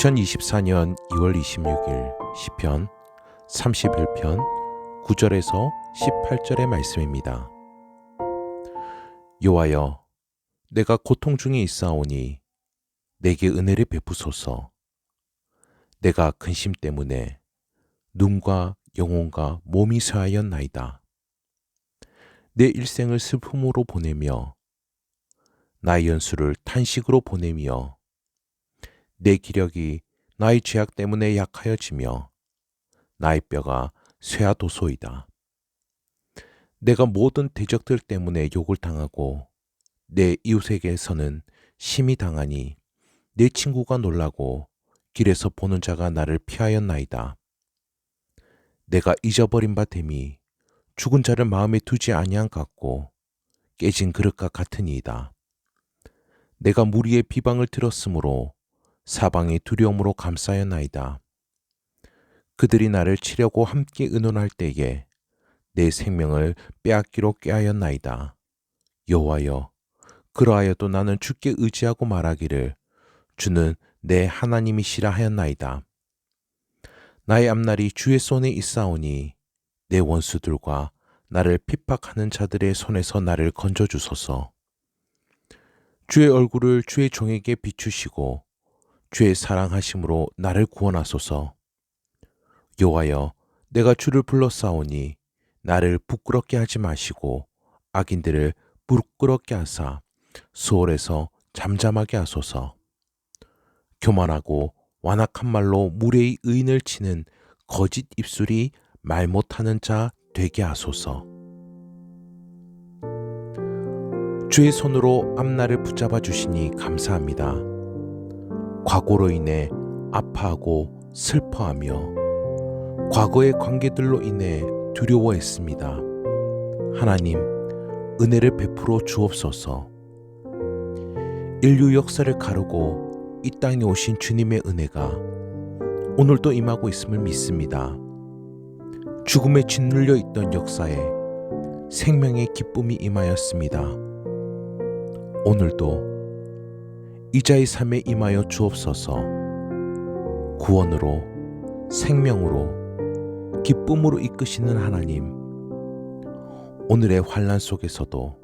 2024년 2월 26일 시편 31편 9절에서 18절의 말씀입니다. 여호와여 내가 고통 중에 있사오니 내게 은혜를 베푸소서 내가 근심 때문에 눈과 영혼과 몸이 쇠하였나이다. 내 일생을 슬픔으로 보내며 나의 연수를 탄식으로 보내며 내 기력이 나의 죄악 때문에 약하여지며 나의 뼈가 쇠하도소이다. 내가 모든 대적들 때문에 욕을 당하고 내 이웃에게서는 심히 당하니 내 친구가 놀라고 길에서 보는 자가 나를 피하였나이다. 내가 잊어버린 바 됨이 죽은 자를 마음에 두지 아니한 같고 깨진 그릇과 같으니이다. 내가 무리의 비방을 들었으므로 사방이 두려움으로 감싸였나이다. 그들이 나를 치려고 함께 의논할 때에 내 생명을 빼앗기로 꾀하였나이다. 여호와여, 그러하여도 나는 주께 의지하고 말하기를 주는 내 하나님이시라 하였나이다. 나의 앞날이 주의 손에 있사오니 내 원수들과 나를 핍박하는 자들의 손에서 나를 건져 주소서. 주의 얼굴을 주의 종에게 비추시고 주의 사랑하심으로 나를 구원하소서. 여호와여, 내가 주를 불러싸오니 나를 부끄럽게 하지 마시고 악인들을 부끄럽게 하사 수월에서 잠잠하게 하소서. 교만하고 완악한 말로 무례의 의인을 치는 거짓 입술이 말 못하는 자 되게 하소서. 주의 손으로 앞날을 붙잡아 주시니 감사합니다. 과거로 인해 아파하고 슬퍼하며 과거의 관계들로 인해 두려워했습니다. 하나님, 은혜를 베풀어 주옵소서. 인류 역사를 가르고 이 땅에 오신 주님의 은혜가 오늘도 임하고 있음을 믿습니다. 죽음에 짓눌려 있던 역사에 생명의 기쁨이 임하였습니다. 오늘도 이자의 삶에 임하여 주옵소서 구원으로 생명으로 기쁨으로 이끄시는 하나님 오늘의 환란 속에서도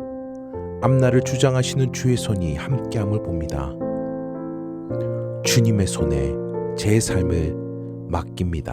앞날을 주장하시는 주의 손이 함께함을 봅니다. 주님의 손에 제 삶을 맡깁니다.